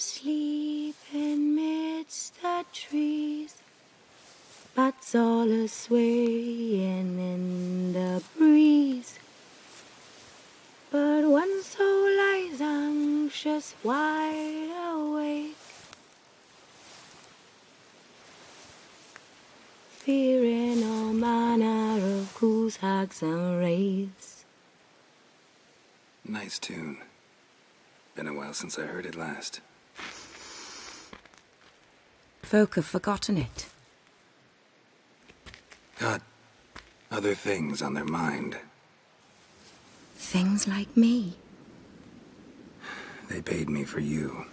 asleep amidst the trees, bats all a swaying in the breeze. But one soul lies anxious, wide awake, fearing all manner of ghouls, hags, and wraiths. Nice tune. Been a while since I heard it last. Folk have forgotten it. Got other things on their mind. Things like me. They paid me for you.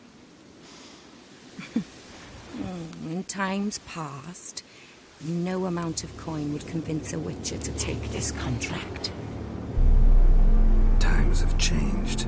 In times past, no amount of coin would convince a witcher to take this contract. Times have changed.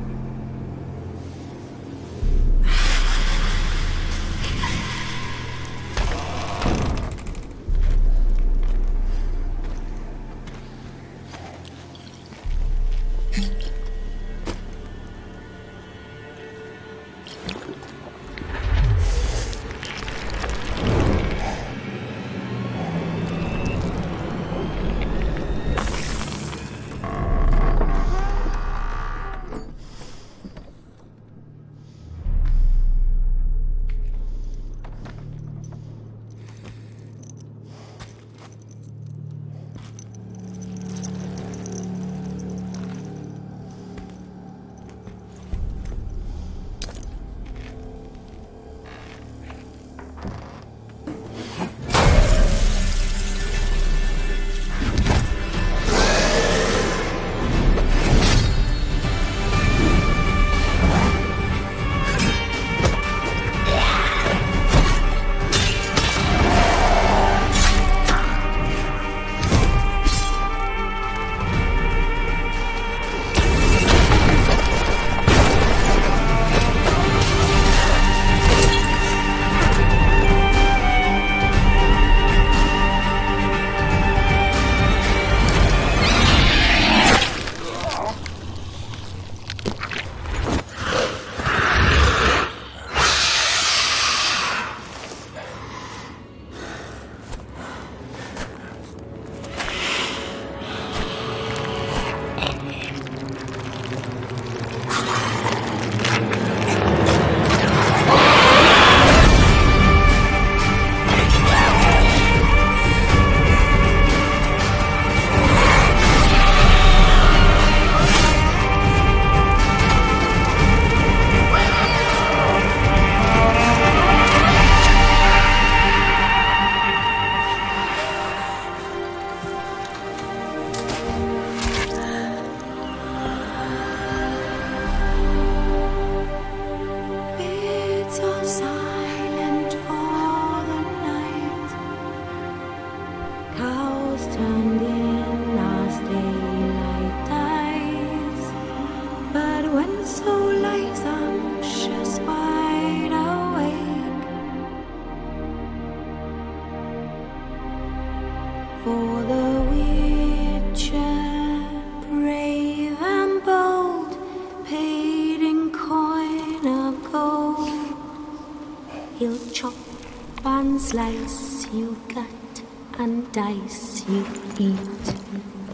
Dice you, eat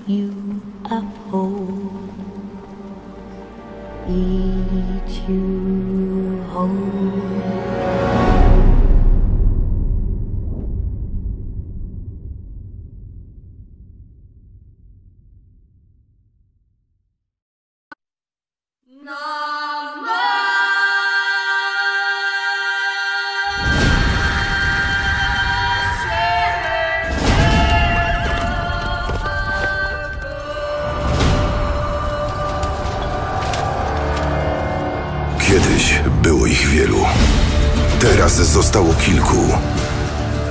you up whole. Eat you whole. Kiedyś było ich wielu. Teraz zostało kilku.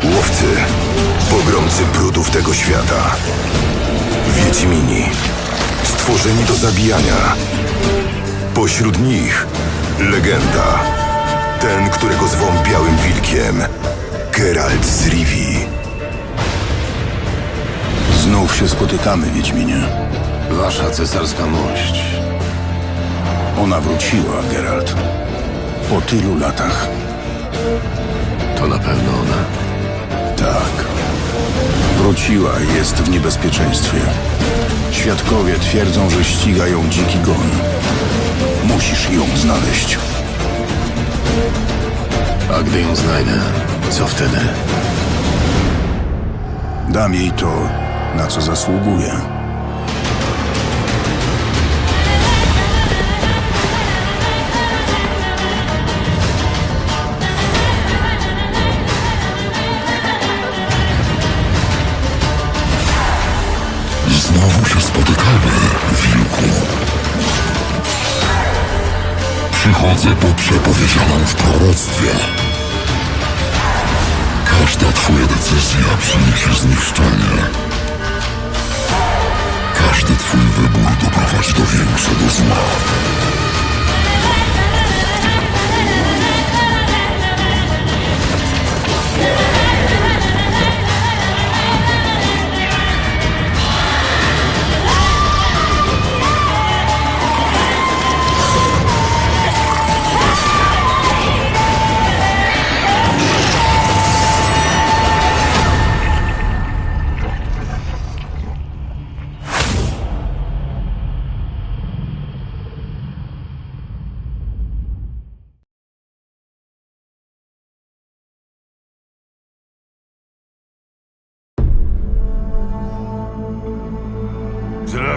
Łowcy, pogromcy brudów tego świata. Wiedźmini, stworzeni do zabijania. Pośród nich legenda. Ten, którego zwą Białym Wilkiem. Geralt z Rivii. Znów się spotykamy, Wiedźminie. Wasza cesarska mość. Ona wróciła, Geralt. po tylu latach. To na pewno ona. Tak. Wróciła i jest w niebezpieczeństwie. Świadkowie twierdzą, że ściga ją dziki gon. Musisz ją znaleźć. A gdy ją znajdę, co wtedy? Dam jej to, na co zasługuje. Znowu się spotykamy, wilku. Przychodzę po przepowiedzianą w proroctwie. Każda twoja decyzja przyniesie zniszczenie. Każdy twój wybór doprowadzi do większego zła.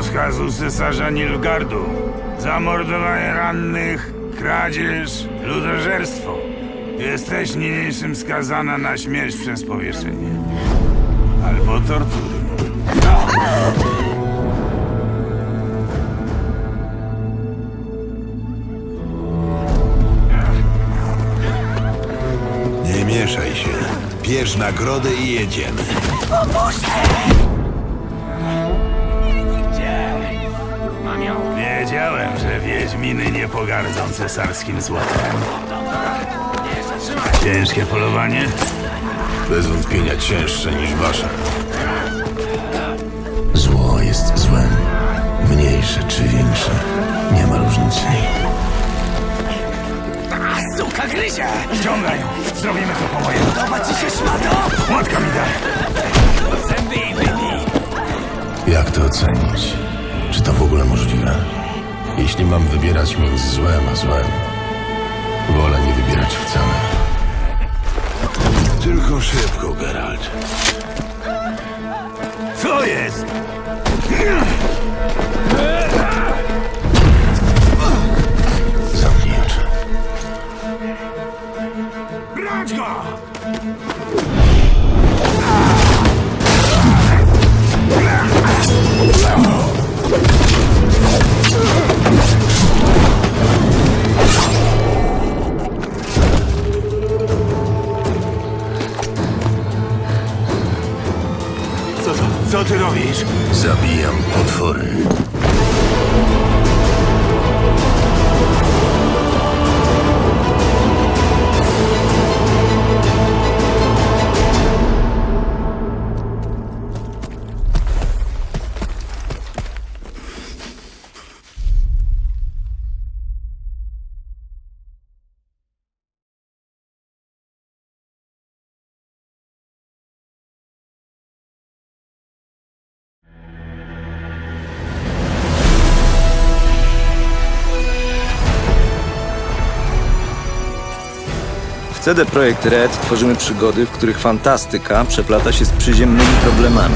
Rozkazu cesarza Nilgardu. Zamordowanie rannych, kradzież, ludożerstwo. Jesteś niniejszym skazana na śmierć przez powieszenie. Albo tortury. Nie mieszaj się. Bierz nagrodę i jedziemy. Wiedziałem, Wiedźminy nie pogardzą cesarskim złotem. Ciężkie polowanie? Bez wątpienia cięższe niż wasze. Zło jest złem. Mniejsze czy większe. Nie ma różnicy. Ściągaj ją! Zrobimy to po mojemu. Podoba ci się szmato? Młotka mi daj. Zęby wybij. Jak to ocenić? Czy to w ogóle możliwe? Jeśli mam wybierać między złem a złem, wolę nie wybierać wcale. Tylko szybko, Geralt. Co jest? CD Projekt Red tworzymy przygody, w których fantastyka przeplata się z przyziemnymi problemami.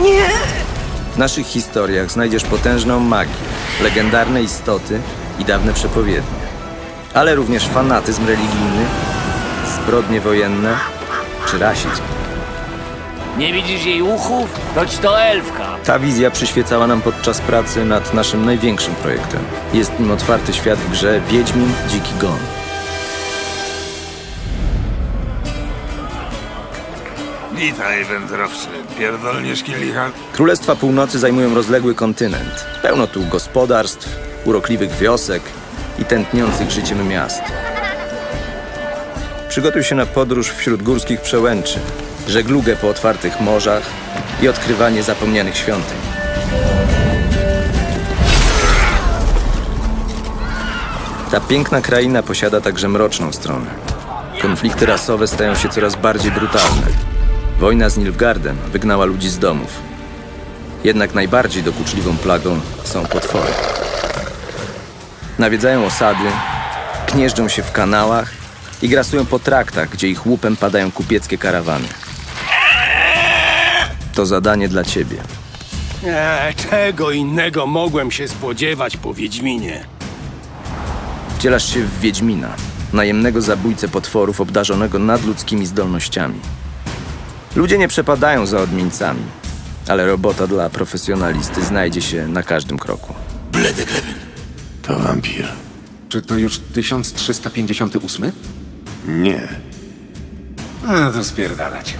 Nie! W naszych historiach znajdziesz potężną magię, legendarne istoty i dawne przepowiednie. Ale również fanatyzm religijny, zbrodnie wojenne czy rasizm. Nie widzisz jej uchów? Toć to elfka. Ta wizja przyświecała nam podczas pracy nad naszym największym projektem. Jest nim otwarty świat w grze Wiedźmin Dziki Gon. Witaj, wędrowczy. Pierdolniesz kielicha? Królestwa Północy zajmują rozległy kontynent. Pełno tu gospodarstw, urokliwych wiosek i tętniących życiem miast. Przygotuj się na podróż wśród górskich przełęczy, żeglugę po otwartych morzach i odkrywanie zapomnianych świątyń. Ta piękna kraina posiada także mroczną stronę. Konflikty rasowe stają się coraz bardziej brutalne. Wojna z Nilfgaardem wygnała ludzi z domów. Jednak najbardziej dokuczliwą plagą są potwory. Nawiedzają osady, gnieżdżą się w kanałach i grasują po traktach, gdzie ich łupem padają kupieckie karawany. To zadanie dla ciebie. Eee, czego innego mogłem się spodziewać po Wiedźminie? Wcielasz się w Wiedźmina, najemnego zabójcę potworów obdarzonego nadludzkimi zdolnościami. Ludzie nie przepadają za odmieńcami, ale robota dla profesjonalisty znajdzie się na każdym kroku. To wampir. Czy to już 1358? Nie. A, to spierdalać.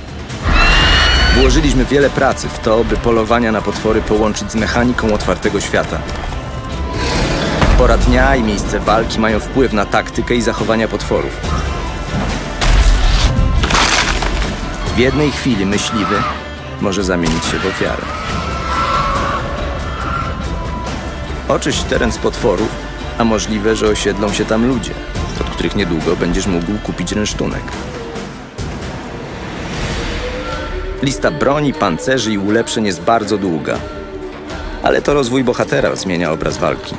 Włożyliśmy wiele pracy w to, by polowania na potwory połączyć z mechaniką otwartego świata. Pora dnia i miejsce walki mają wpływ na taktykę i zachowania potworów. W jednej chwili myśliwy może zamienić się w ofiarę. Oczyść teren z potworów, a możliwe, że osiedlą się tam ludzie, od których niedługo będziesz mógł kupić rynsztunek. Lista broni, pancerzy i ulepszeń jest bardzo długa. Ale to rozwój bohatera zmienia obraz walki.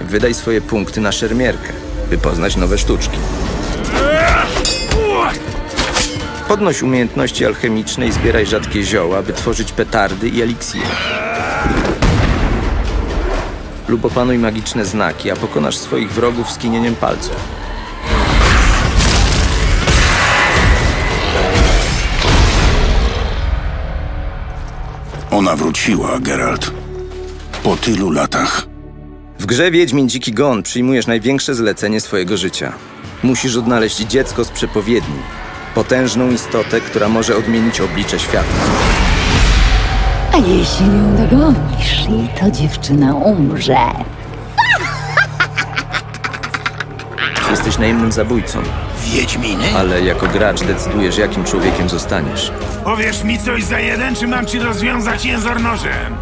Wydaj swoje punkty na szermierkę, by poznać nowe sztuczki. Podnoś umiejętności alchemiczne i zbieraj rzadkie zioła, by tworzyć petardy i eliksiry. Lub opanuj magiczne znaki, a pokonasz swoich wrogów skinieniem palców. Ona wróciła, Geralt. Po tylu latach. W grze Wiedźmin Dziki Gon przyjmujesz największe zlecenie swojego życia. Musisz odnaleźć dziecko z przepowiedni. Potężną istotę, która może odmienić oblicze świata. A jeśli ją dogonisz i to dziewczyna umrze? Jesteś najemnym zabójcą, Wiedźminy? ale jako gracz decydujesz, jakim człowiekiem zostaniesz. Powiesz mi coś za jeden, czy mam ci rozwiązać jęzor nożem?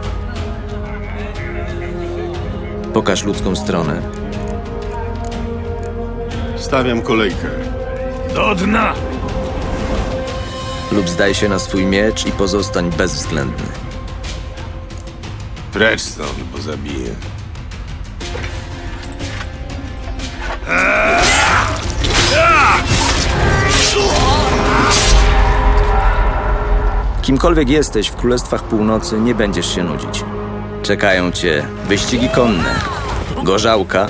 Pokaż ludzką stronę. Stawiam kolejkę. Do dna! Lub zdaj się na swój miecz i pozostań bezwzględny. Precz stąd, bo zabiję. Kimkolwiek jesteś w Królestwach Północy, nie będziesz się nudzić. Czekają cię wyścigi konne, gorzałka,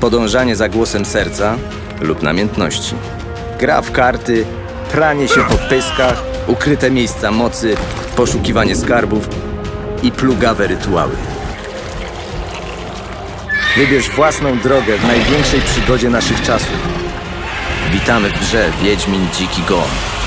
podążanie za głosem serca lub namiętności. Gra w karty, pranie się po pyskach, ukryte miejsca mocy, poszukiwanie skarbów i plugawe rytuały. Wybierz własną drogę w największej przygodzie naszych czasów. Witamy w grze Wiedźmin Dziki Gon.